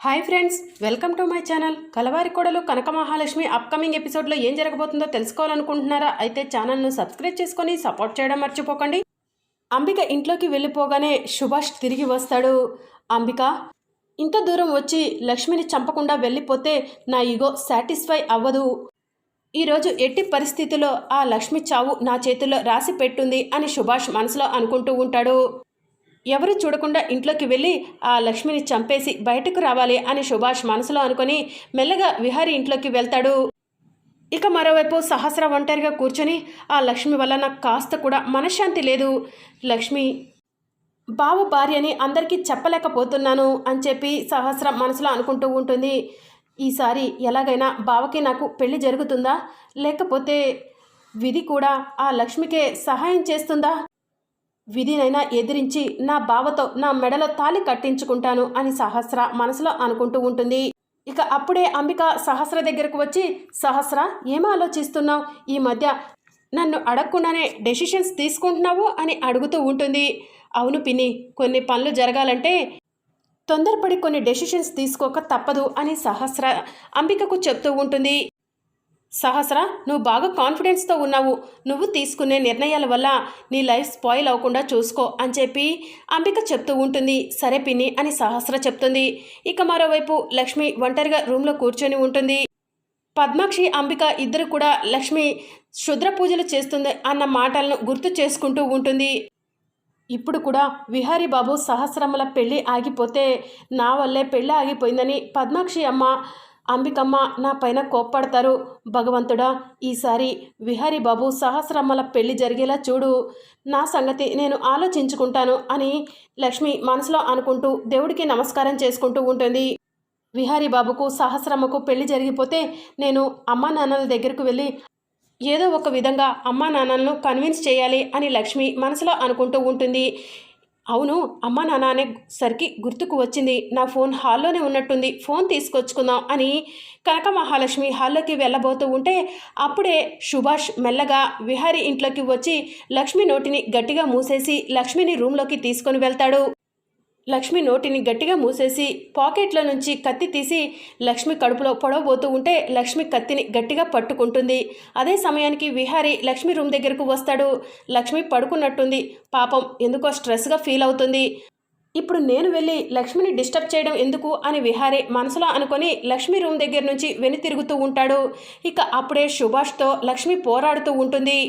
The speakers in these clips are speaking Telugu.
Hi friends welcome to my channel. Kalavari Kodalu Kanaka Mahalakshmi upcoming ఎపిసోడ్లో ఏం జరగబోతుందో తెలుసుకోవాలనుకుంటున్నారా? అయితే ఛానల్ను సబ్స్క్రైబ్ చేసుకొని సపోర్ట్ చేయడం మర్చిపోకండి. అంబిక ఇంట్లోకి వెళ్ళిపోగానే సుభాష్ తిరిగి వస్తాడు. అంబిక ఇంత దూరం వచ్చి లక్ష్మిని చంపకుండా వెళ్ళిపోతే నా ఈగో సాటిస్ఫై అవ్వదు. ఈరోజు ఎట్టి పరిస్థితిలో ఆ లక్ష్మి చావు నా చేతుల్లో రాసి పెట్టుంది అని సుభాష్ మనసులో అనుకుంటూ ఉంటాడు. ఎవరు చూడకుండా ఇంట్లోకి వెళ్ళి ఆ లక్ష్మిని చంపేసి బయటకు రావాలి అని సుభాష్ మనసులో అనుకొని మెల్లగా విహారి ఇంట్లోకి వెళ్తాడు. ఇక మరోవైపు సహస్ర ఒంటరిగా కూర్చొని ఆ లక్ష్మి వల్ల నాకు కాస్త కూడా మనశ్శాంతి లేదు. లక్ష్మి బావ భార్యని అందరికీ చెప్పలేకపోతున్నాను అని చెప్పి సహస్ర మనసులో అనుకుంటూ ఉంటుంది. ఈసారి ఎలాగైనా బావకి నాకు పెళ్ళి జరుగుతుందా? లేకపోతే విధి కూడా ఆ లక్ష్మికే సహాయం చేస్తుందా? విధినైనా ఎదిరించి నా బావతో నా మెడలో తాలి కట్టించుకుంటాను అని సహస్ర మనసులో అనుకుంటూ ఉంటుంది. ఇక అప్పుడే అంబిక సహస్ర దగ్గరకు వచ్చి సహస్ర ఏం ఆలోచిస్తున్నావు? ఈ మధ్య నన్ను అడగకుండానే డెసిషన్స్ తీసుకుంటున్నావు అని అడుగుతూ ఉంటుంది. అవును పిన్ని కొన్ని పనులు జరగాలంటే తొందరపడి కొన్ని డెసిషన్స్ తీసుకోక తప్పదు అని సహస్ర అంబికకు చెప్తూ ఉంటుంది. సహస్ర నువ్వు బాగా కాన్ఫిడెన్స్తో ఉన్నావు. నువ్వు తీసుకునే నిర్ణయాల వల్ల నీ లైఫ్ స్పాయిల్ అవ్వకుండా చూసుకో అని చెప్పి అంబిక చెప్తూ ఉంటుంది. సరే పిన్ని అని సహస్ర చెప్తుంది. ఇక మరోవైపు లక్ష్మి ఒంటరిగా రూమ్లో కూర్చొని ఉంటుంది. పద్మాక్షి అంబిక ఇద్దరు కూడా లక్ష్మి క్షుద్ర పూజలు చేస్తుంది అన్న మాటలను గుర్తు చేసుకుంటూ ఉంటుంది. ఇప్పుడు కూడా విహారీ బాబు సహస్రముల పెళ్ళి ఆగిపోతే నా వల్లే పెళ్ళి ఆగిపోయిందని పద్మాక్షి అమ్మ అంబికమ్మ నా పైన కోప్పడతారు. భగవంతుడా ఈసారి విహారీ బాబు సహస్రమ్మల పెళ్ళి జరిగేలా చూడు. నా సంగతి నేను ఆలోచించుకుంటాను అని లక్ష్మి మనసులో అనుకుంటూ దేవుడికి నమస్కారం చేసుకుంటూ ఉంటుంది. విహారీ బాబుకు సహస్రమ్మకు పెళ్ళి జరిగిపోతే నేను అమ్మా నాన్నల దగ్గరకు వెళ్ళి ఏదో ఒక విధంగా అమ్మా నాన్నలను కన్విన్స్ చేయాలి అని లక్ష్మి మనసులో అనుకుంటూ ఉంటుంది. అవును అమ్మ నాన్న అనే సరికి గుర్తుకు వచ్చింది. నా ఫోన్ హాల్లోనే ఉన్నట్టుంది. ఫోన్ తీసుకొచ్చుకుందాం అని కనక మహాలక్ష్మి హాల్లోకి వెళ్ళబోతూ ఉంటే అప్పుడే సుభాష్ మెల్లగా విహారి ఇంట్లోకి వచ్చి లక్ష్మి నోటిని గట్టిగా మూసేసి లక్ష్మిని రూమ్లోకి తీసుకొని వెళ్తాడు. లక్ష్మి నోటిని గట్టిగా మూసేసి పాకెట్లో నుంచి కత్తి తీసి లక్ష్మి కడుపులో పొడవబోతూ ఉంటే లక్ష్మి కత్తిని గట్టిగా పట్టుకుంటుంది. అదే సమయానికి విహారి లక్ష్మి రూమ్ దగ్గరకు వస్తాడు. లక్ష్మి పడుకున్నట్టుంది. పాపం ఎందుకో స్ట్రెస్గా ఫీల్ అవుతుంది. ఇప్పుడు నేను వెళ్ళి లక్ష్మిని డిస్టర్బ్ చేయడం ఎందుకు అని విహారి మనసులో అనుకొని లక్ష్మి రూమ్ దగ్గర నుంచి వెనుతిరుగుతూ ఉంటాడు. ఇక అప్పుడే సుభాష్తో లక్ష్మి పోరాడుతూ ఉంటుంది.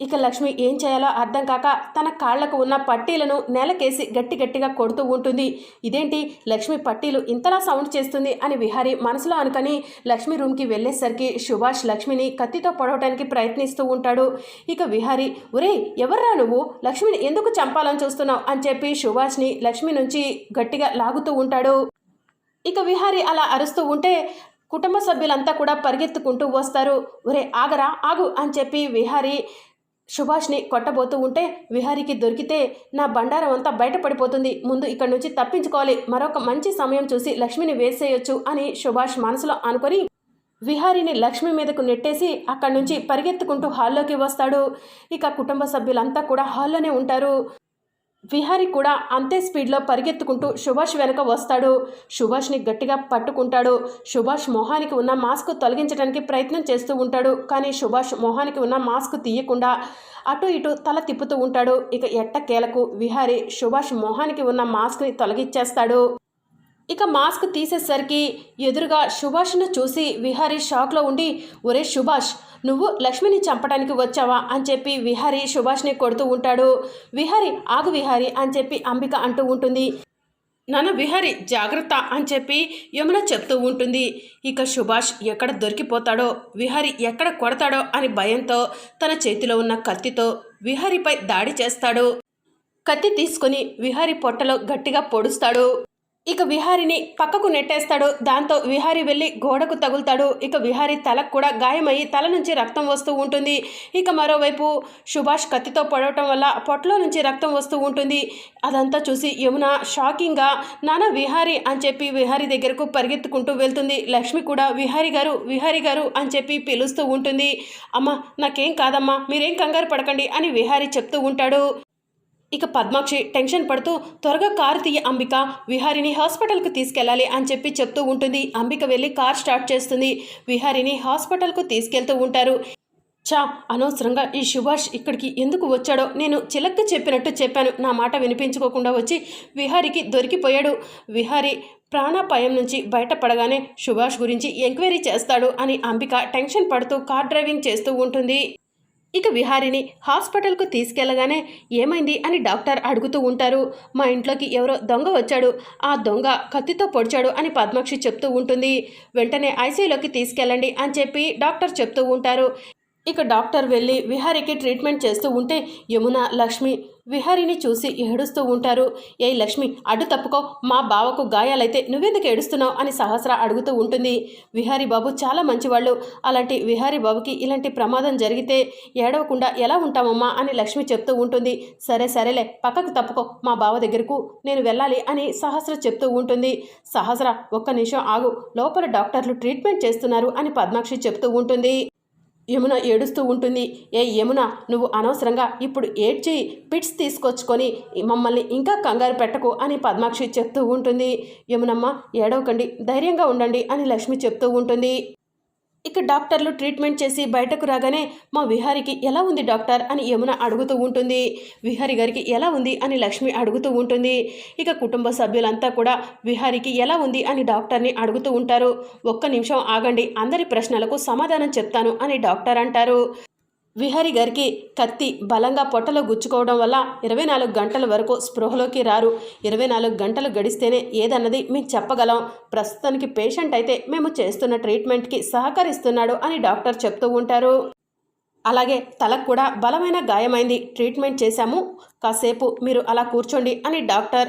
ఇక లక్ష్మి ఏం చేయాలో అర్థం కాక తన కాళ్ళకు ఉన్న పట్టీలను నేలకేసి గట్టి గట్టిగా కొడుతూ ఉంటుంది. ఇదేంటి? లక్ష్మి పట్టీలు ఇంతలా సౌండ్ చేస్తుంది అని విహారి మనసులో అనుకని లక్ష్మి రూమ్కి వెళ్ళేసరికి సుభాష్ లక్ష్మిని కత్తితో పొడవటానికి ప్రయత్నిస్తూ ఉంటాడు. ఇక విహారి ఒరే ఎవర్రా నువ్వు? లక్ష్మిని ఎందుకు చంపాలని చూస్తున్నావు? అని చెప్పి సుభాష్ని లక్ష్మి నుంచి గట్టిగా లాగుతూ ఉంటాడు. ఇక విహారి అలా అరుస్తూ ఉంటే కుటుంబ సభ్యులంతా కూడా పరిగెత్తుకుంటూ వస్తారు. ఒరే ఆగరా ఆగు అని చెప్పి విహారి సుభాష్ని కొట్టబోతూ ఉంటే విహారికి దొరికితే నా బండారం అంతా బయటపడిపోతుంది. ముందు ఇక్కడి నుంచి తప్పించుకోవాలి. మరొక మంచి సమయం చూసి లక్ష్మిని వేసేయొచ్చు అని సుభాష్ మనసులో అనుకొని విహారిని లక్ష్మి మీదకు నెట్టేసి అక్కడి నుంచి పరిగెత్తుకుంటూ హాల్లోకి వస్తాడు. ఇక కుటుంబ సభ్యులంతా కూడా హాల్లోనే ఉంటారు. విహారి కూడా అంతే స్పీడ్లో పరిగెత్తుకుంటూ సుభాష్ వెనక వస్తాడు. సుభాష్ని గట్టిగా పట్టుకుంటాడు. సుభాష్ మొహానికి ఉన్న మాస్క్ తొలగించడానికి ప్రయత్నం చేస్తూ ఉంటాడు. కానీ సుభాష్ మొహానికి ఉన్న మాస్క్ తీయకుండా అటు ఇటు తల తిప్పుతూ ఉంటాడు. ఇక ఎట్టకేలకు విహారి సుభాష్ మొహానికి ఉన్న మాస్క్ని తొలగించేస్తాడు ఇక మాస్క్ తీసేసరికి ఎదురుగా సుభాష్ను చూసి విహారీ షాక్లో ఉండి ఒరే సుభాష్ నువ్వు లక్ష్మిని చంపడానికి వచ్చావా? అని చెప్పి విహారీ సుభాష్ని కొడుతూ ఉంటాడు. విహారీ ఆగు విహారీ అని చెప్పి అంబిక అంటూ ఉంటుంది. నాన్న విహారీ జాగ్రత్త అని చెప్పి యమున చెప్తూ ఉంటుంది. ఇక సుభాష్ ఎక్కడ దొరికిపోతాడో విహారీ ఎక్కడ కొడతాడో అని భయంతో తన చేతిలో ఉన్న కత్తితో విహారీపై దాడి చేస్తాడు. కత్తి తీసుకొని విహారీ పొట్టలో గట్టిగా పొడుస్తాడు. ఇక విహారిని పక్కకు నెట్టేస్తాడు. దాంతో విహారి వెళ్ళి గోడకు తగులుతాడు. ఇక విహారి తలకు కూడా గాయమయ్యి తల నుంచి రక్తం వస్తూ ఉంటుంది. ఇక మరోవైపు సుభాష్ కత్తితో పడవటం వల్ల పొట్టలో నుంచి రక్తం వస్తూ ఉంటుంది. అదంతా చూసి యమున షాకింగ్గా నాన్న విహారి అని చెప్పి విహారి దగ్గరకు పరిగెత్తుకుంటూ వెళ్తుంది. లక్ష్మి కూడా విహారి గారు విహారి గారు అని చెప్పి పిలుస్తూ ఉంటుంది. అమ్మ నాకేం కాదమ్మా మీరేం కంగారు పడకండి అని విహారి చెప్తూ ఉంటాడు. ఇక పద్మాక్షి టెన్షన్ పడుతూ త్వరగా కారు తీయ అంబిక విహారిని హాస్పిటల్కు తీసుకెళ్ళాలి అని చెప్పి చెప్తూ ఉంటుంది. అంబిక వెళ్ళి కార్ స్టార్ట్ చేస్తుంది. విహారిని హాస్పిటల్కు తీసుకెళ్తూ ఉంటారు. చా అనవసరంగా ఈ సుభాష్ ఇక్కడికి ఎందుకు వచ్చాడో నేను చిలక్క చెప్పినట్టు చెప్పాను. నా మాట వినిపించుకోకుండా వచ్చి విహారికి దొరికిపోయాడు. విహారి ప్రాణాపాయం నుంచి బయటపడగానే సుభాష్ గురించి ఎంక్వైరీ చేస్తాడు అని అంబిక టెన్షన్ పడుతూ కార్ డ్రైవింగ్ చేస్తూ ఉంటుంది. ఇక విహారిని హాస్పిటల్కు తీసుకెళ్ళగానే ఏమైంది అని డాక్టర్ అడుగుతూ ఉంటారు. మా ఇంట్లోకి ఎవరో దొంగ వచ్చాడు. ఆ దొంగ కత్తితో పొడిచాడు అని పద్మాక్షి చెప్తూ ఉంటుంది. వెంటనే ఐసీయూలోకి తీసుకెళ్ళండి అని చెప్పి డాక్టర్ చెప్తూ ఉంటారు. ఇక డాక్టర్ వెళ్ళి విహారికి ట్రీట్మెంట్ చేస్తూ ఉంటే యమున లక్ష్మి విహారిని చూసి ఏడుస్తూ ఉంటారు. ఏ లక్ష్మి అడ్డు తప్పుకో. మా బావకు గాయాలైతే నువ్వెందుకు ఏడుస్తున్నావు? అని సహస్ర అడుగుతూ ఉంటుంది. విహారీ బాబు చాలా మంచివాళ్ళు. అలాంటి విహారీ బాబుకి ఇలాంటి ప్రమాదం జరిగితే ఏడవకుండా ఎలా ఉంటామమ్మా? అని లక్ష్మి చెప్తూ ఉంటుంది. సరే సరేలే. పక్కకు తప్పుకో. మా బావ దగ్గరకు నేను వెళ్ళాలి అని సహస్ర చెప్తూ ఉంటుంది. సహస్ర ఒక్క నిమిషం ఆగు. లోపల డాక్టర్లు ట్రీట్మెంట్ చేస్తున్నారు అని పద్మాక్షి చెప్తూ ఉంటుంది. యమున ఏడుస్తూ ఉంటుంది. ఏ యమున నువ్వు అనవసరంగా ఇప్పుడు ఏడ్చి పిట్స్ తీసుకొచ్చుకొని మమ్మల్ని ఇంకా కంగారు పెట్టకు అని పద్మాక్షి చెప్తూ ఉంటుంది. యమునమ్మ ఏడవకండి ధైర్యంగా ఉండండి అని లక్ష్మి చెప్తూ ఉంటుంది. ఇక డాక్టర్లు ట్రీట్మెంట్ చేసి బయటకు రాగానే మా విహారికి ఎలా ఉంది డాక్టర్? అని యమున అడుగుతూ ఉంటుంది. విహారి గారికి ఎలా ఉంది? అని లక్ష్మి అడుగుతూ ఉంటుంది. ఇక కుటుంబ సభ్యులంతా కూడా విహారికి ఎలా ఉంది? అని డాక్టర్ని అడుగుతూ ఉంటారు. ఒక్క నిమిషం ఆగండి అందరి ప్రశ్నలకు సమాధానం చెప్తాను అని డాక్టర్ అంటారు. విహారి గారికి కత్తి బలంగా పొట్టలో గుచ్చుకోవడం వల్ల ఇరవై నాలుగు గంటల వరకు స్పృహలోకి రారు. ఇరవై నాలుగు గంటలు గడిస్తేనే ఏదన్నది మేము చెప్పగలం. ప్రస్తుతానికి పేషెంట్ అయితే మేము చేస్తున్న ట్రీట్మెంట్కి సహకరిస్తున్నాడు అని డాక్టర్ చెప్తూ ఉంటారు. అలాగే తలకు కూడా బలమైన గాయమైంది. ట్రీట్మెంట్ చేశాము. కాసేపు మీరు అలా కూర్చోండి అని డాక్టర్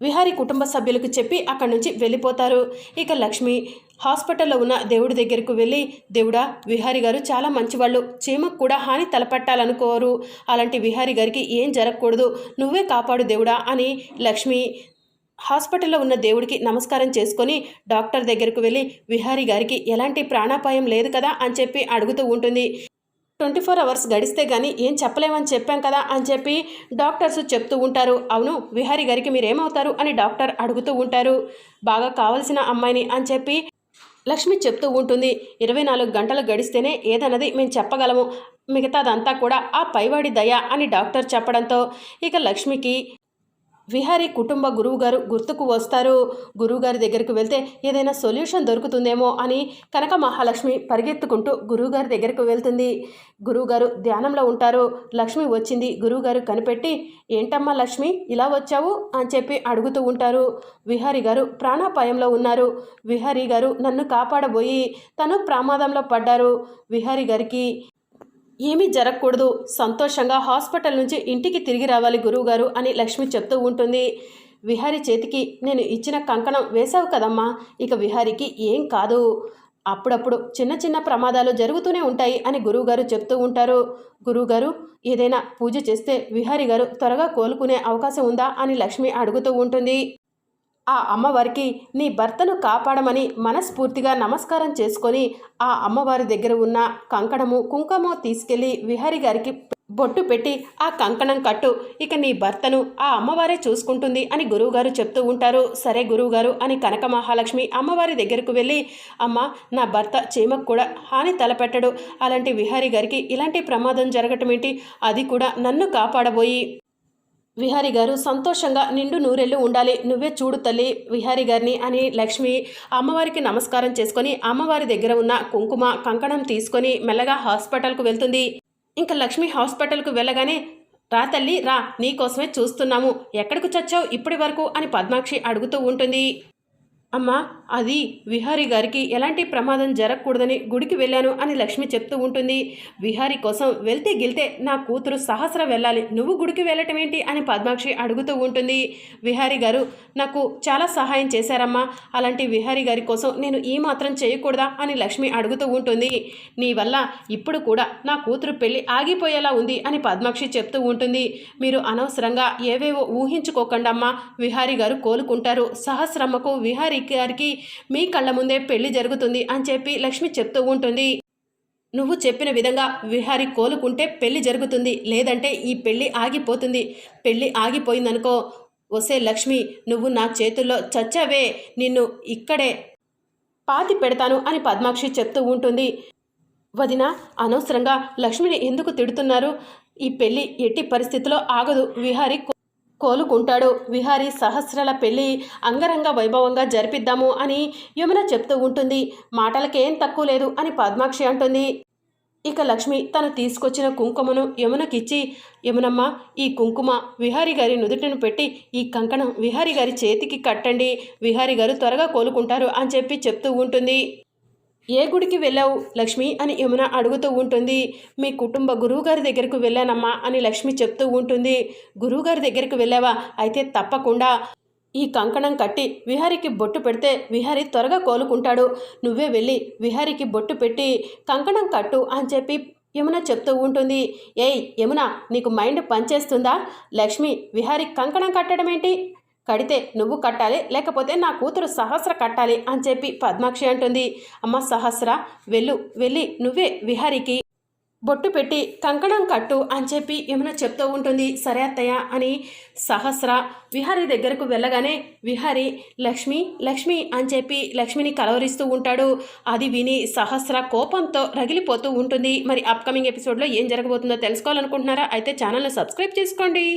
విహారీ కుటుంబ సభ్యులకు చెప్పి అక్కడి నుంచి వెళ్ళిపోతారు. ఇక లక్ష్మి హాస్పిటల్లో ఉన్న దేవుడి దగ్గరకు వెళ్ళి దేవుడా విహారీ గారు చాలా మంచివాళ్ళు. చీమకు కూడా హాని తలపెట్టాలనుకోరు. అలాంటి విహారీ గారికి ఏం జరగకూడదు. నువ్వే కాపాడు దేవుడా అని లక్ష్మి హాస్పిటల్లో ఉన్న దేవుడికి నమస్కారం చేసుకొని డాక్టర్ దగ్గరకు వెళ్ళి విహారీ గారికి ఎలాంటి ప్రాణాపాయం లేదు కదా అని చెప్పి అడుగుతూ ఉంటుంది. ట్వంటీ ఫోర్ అవర్స్ గడిస్తే కానీ ఏం చెప్పలేమని చెప్పాం కదా అని చెప్పి డాక్టర్స్ చెప్తూ ఉంటారు. అవును విహారీ గారికి మీరేమవుతారు అని డాక్టర్ అడుగుతూ ఉంటారు. బాగా కావలసిన అమ్మాయిని అని చెప్పి లక్ష్మి చెప్తూ ఉంటుంది ఇరవై నాలుగు గంటలు గడిస్తేనే ఏదన్నది మేము చెప్పగలము. మిగతాదంతా కూడా ఆ పైవాడి దయ అని డాక్టర్ చెప్పడంతో ఇక లక్ష్మికి విహారీ కుటుంబ గురువుగారు గుర్తుకు వస్తారు. గురువుగారి దగ్గరికి వెళ్తే ఏదైనా సొల్యూషన్ దొరుకుతుందేమో అని కనక మహాలక్ష్మి పరిగెత్తుకుంటూ గురువుగారి దగ్గరకు వెళ్తుంది. గురువుగారు ధ్యానంలో ఉంటారు. లక్ష్మి వచ్చింది. గురువుగారు కనిపెట్టి ఏంటమ్మా లక్ష్మి ఇలా వచ్చావు? అని చెప్పి అడుగుతూ ఉంటారు. విహారీ గారు ప్రాణాపాయంలో ఉన్నారు. విహారీ గారు నన్ను కాపాడబోయి తను ప్రమాదంలో పడ్డారు. విహారీ గారికి ఏమీ జరగకూడదు. సంతోషంగా హాస్పిటల్ నుంచి ఇంటికి తిరిగి రావాలి గురువుగారు అని లక్ష్మి చెప్తూ ఉంటుంది. విహారి చేతికి నేను ఇచ్చిన కంకణం వేశావు కదమ్మా. ఇక విహారికి ఏం కాదు. అప్పుడప్పుడు చిన్న చిన్న ప్రమాదాలు జరుగుతూనే ఉంటాయి అని గురువుగారు చెప్తూ ఉంటారు. గురువుగారు ఏదైనా పూజ చేస్తే విహారి గారు త్వరగా కోలుకునే అవకాశం ఉందా? అని లక్ష్మి అడుగుతూ ఉంటుంది. ఆ అమ్మవారికి నీ భర్తను కాపాడమని మనస్ఫూర్తిగా నమస్కారం చేసుకొని ఆ అమ్మవారి దగ్గర ఉన్న కంకణము కుంకుమ తీసుకెళ్ళి విహారి గారికి బొట్టు పెట్టి ఆ కంకణం కట్టు. ఇక నీ భర్తను ఆ అమ్మవారే చూసుకుంటుంది అని గురువుగారు చెప్తూ ఉంటారు. సరే గురువుగారు అని కనక మహాలక్ష్మి అమ్మవారి దగ్గరకు వెళ్ళి అమ్మ నా భర్త చీమకు కూడా హాని తలపెట్టడు. అలాంటి విహారి గారికి ఇలాంటి ప్రమాదం జరగటం ఏంటి అది కూడా నన్ను కాపాడబోయి విహారి గారు సంతోషంగా నిండు నూరెళ్ళు ఉండాలి నువ్వే చూడు తల్లి విహారి గారిని అని లక్ష్మి అమ్మవారికి నమస్కారం చేసుకొని అమ్మవారి దగ్గర ఉన్న కుంకుమ కంకణం తీసుకొని మెల్లగా హాస్పిటల్కు వెళ్తుంది. ఇంకా లక్ష్మి హాస్పిటల్కు వెళ్ళగానే రా తల్లి రా నీకోసమే చూస్తున్నాము. ఎక్కడికి చచ్చావు ఇప్పటి వరకు అని పద్మాక్షి అడుగుతూ ఉంటుంది. అమ్మా అది విహారి గారికి ఎలాంటి ప్రమాదం జరగకూడదని గుడికి వెళ్ళాను అని లక్ష్మి చెప్తూ ఉంటుంది. విహారి కోసం వెళ్తే గెలితే నా కూతురు సహస్ర వెళ్ళాలి. నువ్వు గుడికి వెళ్ళటం ఏంటి అని పద్మాక్షి అడుగుతూ ఉంటుంది. విహారి గారు నాకు చాలా సహాయం చేశారమ్మా. అలాంటి విహారి గారి కోసం నేను ఈ మాత్రం చేయకూడదా అని లక్ష్మి అడుగుతూ ఉంటుంది. నీ వల్ల ఇప్పుడు కూడా నా కూతురు పెళ్ళి ఆగిపోయేలా ఉంది అని పద్మాక్షి చెప్తూ ఉంటుంది. మీరు అనవసరంగా ఏవేవో ఊహించుకోకండమ్మా. విహారి గారు కోలుకుంటారు. సహస్రమ్మకు విహారి గారికి మీ కళ్ళ ముందే పెళ్ళి జరుగుతుంది అని చెప్పి లక్ష్మి చెప్తూ ఉంటుంది. నువ్వు చెప్పిన విధంగా విహారి కోలుకుంటే పెళ్ళి జరుగుతుంది. లేదంటే ఈ పెళ్ళి ఆగిపోతుంది. పెళ్ళి ఆగిపోయిందనుకో ఒసే లక్ష్మి నువ్వు నా చేతుల్లో చచ్చావే. నిన్ను ఇక్కడే పాతి పెడతాను అని పద్మాక్షి చెప్తూ ఉంటుంది. వదిన అనవసరంగా లక్ష్మిని ఎందుకు తిడుతున్నారు? ఈ పెళ్ళి ఎట్టి పరిస్థితిలో ఆగదు. విహారి కోలుకుంటాడు. విహారి సహస్రాల పెళ్ళి అంగరంగ వైభవంగా జరిపిద్దాము అని యమున చెప్తూ ఉంటుంది. మాటలకేం తక్కువ లేదు అని పద్మాక్షి అంటుంది. ఇక లక్ష్మి తను తీసుకొచ్చిన కుంకుమను యమునకిచ్చి యమునమ్మ ఈ కుంకుమ విహారి గారి నుదుటిని పెట్టి ఈ కంకణం విహారి గారి చేతికి కట్టండి. విహారి గారు త్వరగా కోలుకుంటారు అని చెప్పి చెప్తూ ఉంటుంది. ఏ గుడికి వెళ్ళావు లక్ష్మి అని యమున అడుగుతూ ఉంటుంది. మీ కుటుంబ గురువుగారి దగ్గరకు వెళ్ళానమ్మా అని లక్ష్మి చెప్తూ ఉంటుంది. గురువుగారి దగ్గరికి వెళ్ళావా? అయితే తప్పకుండా. ఈ కంకణం కట్టి విహారికి బొట్టు పెడితే విహారి త్వరగా కోలుకుంటాడు. నువ్వే వెళ్ళి విహారికి బొట్టు పెట్టి కంకణం కట్టు అని చెప్పి యమున చెప్తూ ఉంటుంది. ఏయ్ యమున నీకు మైండ్ పనిచేస్తుందా? లక్ష్మి విహారి కంకణం కట్టడం ఏంటి కడితే నువ్వు కట్టాలి లేకపోతే నా కూతురు సహస్ర కట్టాలి అని చెప్పి పద్మాక్షి అంటుంది. అమ్మ సహస్ర వెళ్ళు వెళ్ళి నువ్వే విహారికి బొట్టు పెట్టి కంకణం కట్టు అని చెప్పి యమున చెప్తూ ఉంటుంది. సరే అత్తయ్య అని సహస్ర విహారి దగ్గరకు వెళ్ళగానే విహారి లక్ష్మి లక్ష్మి అని చెప్పి లక్ష్మిని కలవరిస్తూ ఉంటాడు. అది విని సహస్ర కోపంతో రగిలిపోతూ ఉంటుంది. మరి అప్కమింగ్ ఎపిసోడ్లో ఏం జరగబోతుందో తెలుసుకోవాలనుకుంటున్నారా? అయితే ఛానల్ను సబ్స్క్రైబ్ చేసుకోండి.